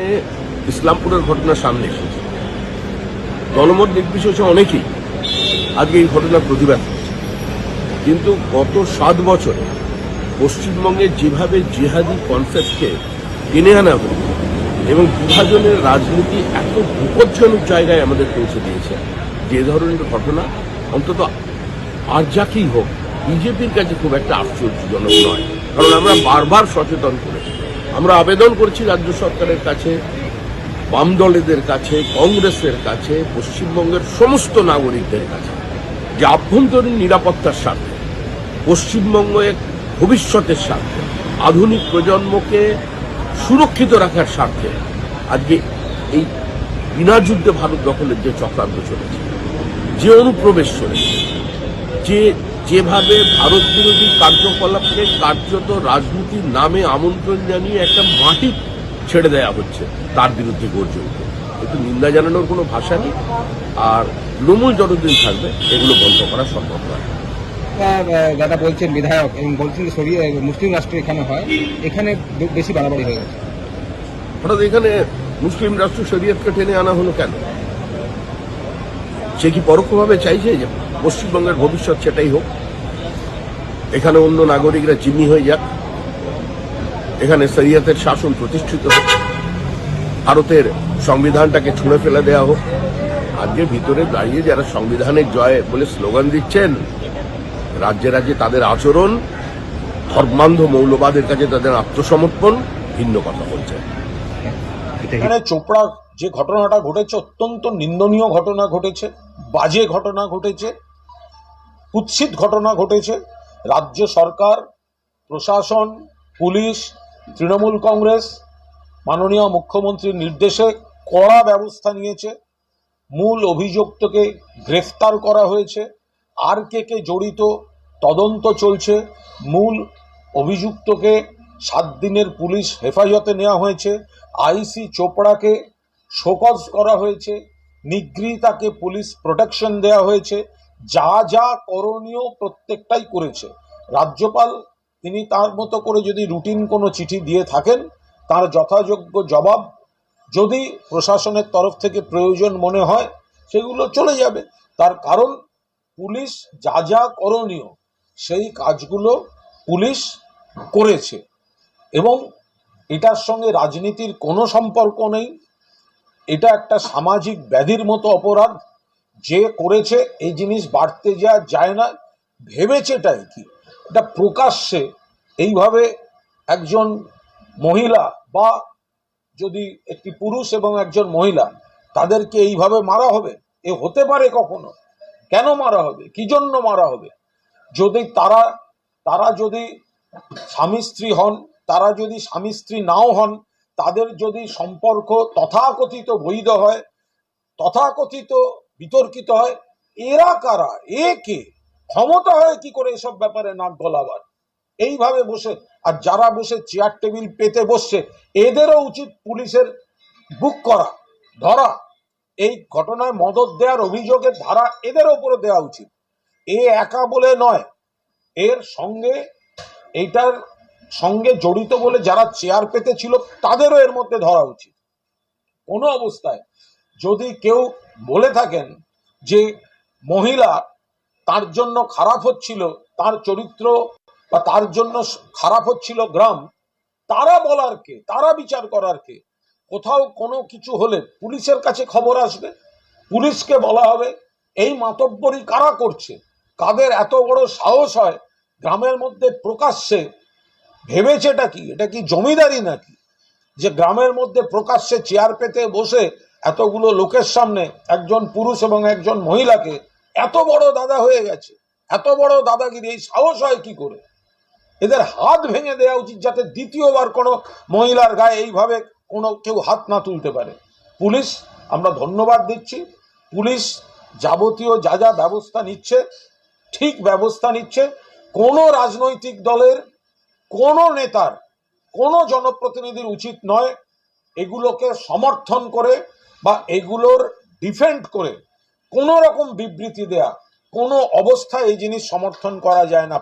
এ ইসলামপুরের ঘটনা সামনে এসেছে। জনমত নির্বিশেষে অনেকেই আজকে এই ঘটনার প্রতিবাদ করছে। কিন্তু গত সাত বছরে পশ্চিমবঙ্গে যেভাবে জিহাদি কনসেপ্টকে টেনে আনা হয়েছে এবং বিভাজনের রাজনীতি এত বিপজ্জনক জায়গায় আমাদের পৌঁছে দিয়েছে, যে ধরনের ঘটনা অন্তত আর যাকেই হোক, বিজেপির কাছে খুব একটা আশ্চর্যজনক নয়। কারণ আমরা বারবার সচেতন করেছি। আমরা আবেদন করছি রাজ্য সরকারের কাছে বাম দলেদের কাছে, কংগ্রেসের কাছে, পশ্চিমবঙ্গের সমস্ত নাগরিকদের কাছে, যে আভ্যন্তরীণ নিরাপত্তার স্বার্থে পশ্চিমবঙ্গের ভবিষ্যতের স্বার্থে, আধুনিক প্রজন্মকে সুরক্ষিত রাখার স্বার্থে আজকে এই বিনা যুদ্ধে ভারত দখলের যে চক্রান্ত চলেছে, যে অনুপ্রবেশ চলেছে, যে যেভাবে ভারত বিরোধী কার্যকলাপকে কার্যত রাজনীতির নামে আমন্ত্রণ জানিয়ে একটা মাটি ছেড়ে দেয়া হচ্ছে তার বিরুদ্ধে গর্জে একটু নিন্দা জানানোর কোনো ভাষা নেই। আর তৃণমূল যতদিন থাকবে এগুলো বন্ধ করা সম্ভব নয়। আহ, দাদা বলছেন বিধায়ক এবং বলছেন সরিয়ে মুসলিম রাষ্ট্র এখানে হয় এখানে বেশি বাড়াবাড়ি হয়ে গেছে। হঠাৎ এখানে মুসলিম রাষ্ট্র শরীয়তকে টেনে আনা হলো কেন? সে কি পরোক্ষভাবে চাইছে যে পশ্চিমবঙ্গের ভবিষ্যৎ সেটাই হোক। এখানে অন্য নাগরিকরা জিম্মি হয়ে যাক। এখানে শরিয়তের শাসন প্রতিষ্ঠিত হোক। ভারতের সংবিধানটাকে ছুঁড়ে ফেলে দেওয়া হোক। আজকে ভিতরে দাঁড়িয়ে যারা সংবিধানের জয় বলে স্লোগান দিচ্ছেন রাজ্যে রাজ্যে তাদের আচরণ ধর্মান্ধ মৌলবাদের কাছে তাদের আত্মসমর্পণ ভিন্ন কথা বলছে। এখানে চোপড়ার যে ঘটনাটা ঘটেছে অত্যন্ত নিন্দনীয় ঘটনা ঘটেছে বাজে ঘটনা ঘটেছে। কুৎসিত ঘটনা ঘটেছে। রাজ্য সরকার, প্রশাসন, পুলিশ, তৃণমূল কংগ্রেস, মাননীয় মুখ্যমন্ত্রীর নির্দেশে কড়া ব্যবস্থা নিয়েছে। মূল অভিযুক্তকে গ্রেফতার করা হয়েছে। আর কে কে জড়িত তদন্ত চলছে। মূল অভিযুক্তকে সাত দিনের পুলিশ হেফাজতে নেওয়া হয়েছে। আইসি চোপড়াকে শোকজ করা হয়েছে। নিগৃহীতাকে পুলিশ প্রোটেকশন দেওয়া হয়েছে। যা যা করণীয় প্রত্যেকটাই করেছে। রাজ্যপাল তিনি তার মতো করে যদি রুটিন কোনো চিঠি দিয়ে থাকেন, তার যথাযোগ্য জবাব যদি প্রশাসনের তরফ থেকে প্রয়োজন মনে হয়, সেগুলো চলে যাবে। তার কারণ, পুলিশ যা যা করণীয়, সেই কাজগুলো পুলিশ করেছে। এবং এটার সঙ্গে রাজনীতির কোনো সম্পর্ক নেই। এটা একটা সামাজিক ব্যাধির মতো অপরাধ। যে করেছে, এই জিনিস বাড়তে যা যায় না ভেবেছেটাই কি? এটা প্রকাশ্যে এইভাবে একজন মহিলা বা যদি একটি পুরুষ এবং একজন মহিলা তাদেরকে এইভাবে মারা হবে? এ হতে পারে কখনো। কেন মারা হবে? কি জন্য মারা হবে? যদি তারা তারা যদি স্বামী স্ত্রী হন, তারা যদি স্বামী স্ত্রী নাও হন, তাদের যদি সম্পর্ক তথাকথিত বৈধ হয়, তথাকথিত বিতর্কিত হয়। এরা কারা? এ কে? ক্ষমতা হয় কি করে এসব ব্যাপারে নাক গলাবার? এইভাবে বসে, আর যারা বসে চেয়ার টেবিল পেতে বসছে, এদেরও উচিত পুলিশের বুক করা, ধরা। এই ঘটনায় মদত দেওয়ার অভিযোগের ধারা এদের ওপরে দেওয়া উচিত। এ একা বলে নয়। এর সঙ্গে এইটার সঙ্গে জড়িত বলে যারা চেয়ার পেতে ছিল, তাদেরও এর মধ্যে ধরা উচিত। কোনো অবস্থায় যদি কেউ বলে থাকেন যে মহিলা তার জন্য খারাপ হচ্ছিল, তার চরিত্র বা তার জন্য খারাপ হচ্ছিল গ্রাম, তারা বলার কে, তারা বিচার করার কে? কোথাও কোনো কিছু হলে পুলিশের কাছে খবর আসবে, পুলিশকে বলা হবে, এই মাতব্বরি কারা করছে? কাদের এত বড় সাহস হয় গ্রামের মধ্যে প্রকাশ্যে? ভেবেছে এটা কি? এটা কি জমিদারি নাকি? যে গ্রামের মধ্যে প্রকাশ্যে চেয়ার পেতে বসে এতগুলো লোকের সামনে একজন পুরুষ এবং একজন মহিলাকে এত বড় দাদা হয়ে গেছে, এত বড় দাদাগিরি, এই সাহস হয় কি করে? এদের হাত ভেঙে দেওয়া উচিত যাতে দ্বিতীয়বার কোনো মহিলার গায়ে এইভাবে কোনো কেউ হাত না তুলতে পারে। পুলিশ, আমরা ধন্যবাদ দিচ্ছি। পুলিশ যাবতীয় যা যা ব্যবস্থা নিচ্ছে, ঠিক ব্যবস্থা নিচ্ছে। কোনো রাজনৈতিক দলের, কোনো নেতার, কোনো জনপ্রতিনিধির উচিত নয় এগুলোকে সমর্থন করে বা এগুলোর ডিফেন্ড করে কোনো রকম বিবৃতি দেয়া, কোনো অবস্থায় এই জিনিস সমর্থন করা যায় না।